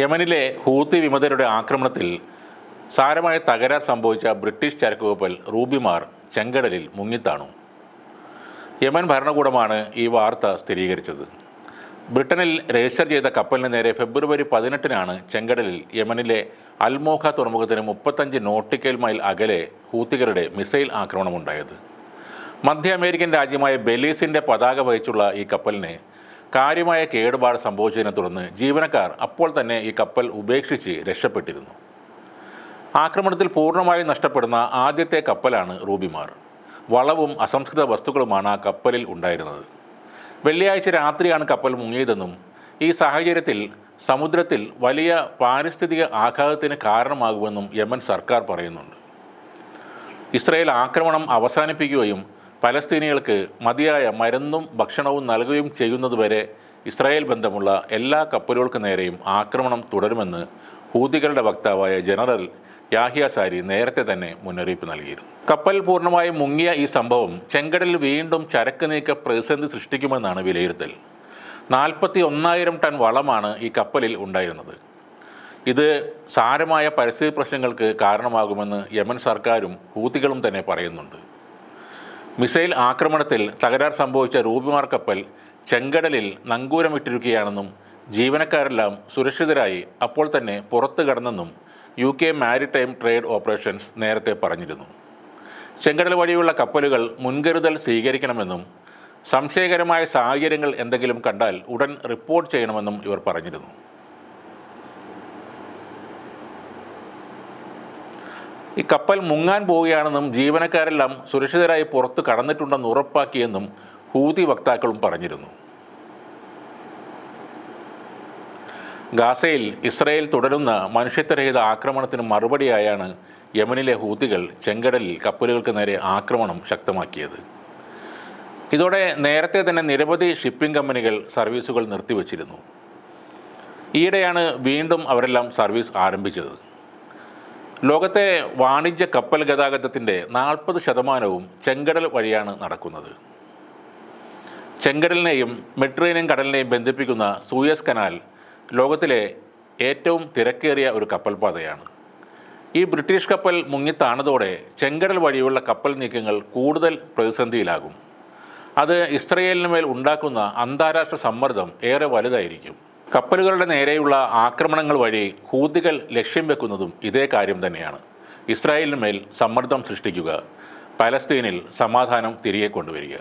യമനിലെ ഹൂത്തി വിമതരുടെ ആക്രമണത്തിൽ സാരമായ തകരാർ സംഭവിച്ച ബ്രിട്ടീഷ് ചരക്ക് കപ്പൽ റൂബിമാർ ചെങ്കടലിൽ മുങ്ങിത്താണു. യമൻ ഭരണകൂടമാണ് ഈ വാർത്ത സ്ഥിരീകരിച്ചത്. ബ്രിട്ടനിൽ രജിസ്റ്റർ ചെയ്ത കപ്പലിന് നേരെ ഫെബ്രുവരി പതിനെട്ടിനാണ് ചെങ്കടലിൽ യമനിലെ അൽമോഖ തുറമുഖത്തിന് മുപ്പത്തഞ്ച് നോട്ടിക്കൽ മൈൽ അകലെ ഹൂത്തികളുടെ മിസൈൽ ആക്രമണമുണ്ടായത്. മധ്യ അമേരിക്കൻ രാജ്യമായ ബെലീസിന്റെ പതാക വഹിച്ചുള്ള ഈ കപ്പലിന് കാര്യമായ കേടുപാട് സംഭവിച്ചതിനെ തുടർന്ന് ജീവനക്കാർ അപ്പോൾ തന്നെ ഈ കപ്പൽ ഉപേക്ഷിച്ച് രക്ഷപ്പെട്ടിരുന്നു. ആക്രമണത്തിൽ പൂർണമായും നഷ്ടപ്പെടുന്ന ആദ്യത്തെ കപ്പലാണ് റൂബിമാർ. വളവും അസംസ്കൃത വസ്തുക്കളുമാണ് ആ കപ്പലിൽ ഉണ്ടായിരുന്നത്. വെള്ളിയാഴ്ച രാത്രിയാണ് കപ്പൽ മുങ്ങിയതെന്നും ഈ സാഹചര്യത്തിൽ സമുദ്രത്തിൽ വലിയ പാരിസ്ഥിതിക ആഘാതത്തിന് കാരണമാകുമെന്നും യമൻ സർക്കാർ പറയുന്നുണ്ട്. ഇസ്രയേൽ ആക്രമണം അവസാനിപ്പിക്കുകയും പലസ്തീനികൾക്ക് മതിയായ മരുന്നും ഭക്ഷണവും നൽകുകയും ചെയ്യുന്നതുവരെ ഇസ്രായേൽ ബന്ധമുള്ള എല്ലാ കപ്പലുകൾക്ക് നേരെയും ആക്രമണം തുടരുമെന്ന് ഹൂതികളുടെ വക്താവായ ജനറൽ യാഹിയ സാരി നേരത്തെ തന്നെ മുന്നറിയിപ്പ് നൽകിയിരുന്നു. കപ്പൽ പൂർണമായും മുങ്ങിയ ഈ സംഭവം ചെങ്കടലിൽ വീണ്ടും ചരക്ക് നീക്ക പ്രതിസന്ധി സൃഷ്ടിക്കുമെന്നാണ് വിലയിരുത്തൽ. നാൽപ്പത്തി ഒന്നായിരം ടൺ വളമാണ് ഈ കപ്പലിൽ ഉണ്ടായിരുന്നത്. ഇത് സാരമായ പരിസ്ഥിതി പ്രശ്നങ്ങൾക്ക് കാരണമാകുമെന്ന് യമൻ സർക്കാരും ഹൂതികളും തന്നെ പറയുന്നുണ്ട്. മിസൈൽ ആക്രമണത്തിൽ തകരാർ സംഭവിച്ച റൂബിമാർ കപ്പൽ ചെങ്കടലിൽ നങ്കൂരമിട്ടിരിക്കുകയാണെന്നും ജീവനക്കാരെല്ലാം സുരക്ഷിതരായി അപ്പോൾ തന്നെ പുറത്തു കടന്നെന്നും U K maritime trade operations നേരത്തെ പറഞ്ഞിരുന്നു. ചെങ്കടൽ വഴിയുള്ള കപ്പലുകൾ മുൻകരുതൽ സ്വീകരിക്കണമെന്നും സംശയകരമായ സാഹചര്യങ്ങൾ എന്തെങ്കിലും കണ്ടാൽ ഉടൻ റിപ്പോർട്ട് ചെയ്യണമെന്നും ഇവർ പറഞ്ഞിരുന്നു. ഈ കപ്പൽ മുങ്ങാൻ പോവുകയാണെന്നും ജീവനക്കാരെല്ലാം സുരക്ഷിതരായി പുറത്ത് കടന്നിട്ടുണ്ടെന്ന് ഉറപ്പാക്കിയെന്നും ഹൂതി വക്താക്കളും പറഞ്ഞിരുന്നു. ഗാസയിൽ ഇസ്രയേൽ തുടരുന്ന മനുഷ്യത്വരഹിത ആക്രമണത്തിന് മറുപടിയായാണ് യമനിലെ ഹൂതികൾ ചെങ്കടലിൽ കപ്പലുകൾക്ക് നേരെ ആക്രമണം ശക്തമാക്കിയത്. ഇതോടെ നേരത്തെ തന്നെ നിരവധി ഷിപ്പിംഗ് കമ്പനികൾ സർവീസുകൾ നിർത്തിവച്ചിരുന്നു. ഈയിടെയാണ് വീണ്ടും അവരെല്ലാം സർവീസ് ആരംഭിച്ചത്. ലോകത്തെ വാണിജ്യ കപ്പൽ ഗതാഗതത്തിന്റെ നാൽപ്പത് ശതമാനവും ചെങ്കടൽ വഴിയാണ് നടക്കുന്നത്. ചെങ്കടലിനെയും മെഡിറ്ററേനിയൻ കടലിനെയും ബന്ധിപ്പിക്കുന്ന സൂയസ് കനാൽ ലോകത്തിലെ ഏറ്റവും തിരക്കേറിയ ഒരു കപ്പൽപാതയാണ്. ഈ ബ്രിട്ടീഷ് കപ്പൽ മുങ്ങിത്താണതോടെ ചെങ്കടൽ വഴിയുള്ള കപ്പൽ നീക്കങ്ങൾ കൂടുതൽ പ്രതിസന്ധിയിലാകും. അത് ഇസ്രയേലിന് മേൽ ഉണ്ടാക്കുന്ന അന്താരാഷ്ട്ര സമ്മർദ്ദം ഏറെ വലുതായിരിക്കും. കപ്പലുകളുടെ നേരെയുള്ള ആക്രമണങ്ങൾ വഴി ഹൂതികൾ ലക്ഷ്യം വെക്കുന്നതും ഇതേ കാര്യം തന്നെയാണ്. ഇസ്രായേലിന് മേൽ സമ്മർദ്ദം സൃഷ്ടിക്കുക പലസ്തീനിൽ സമാധാനം തിരികെ കൊണ്ടുവരിക.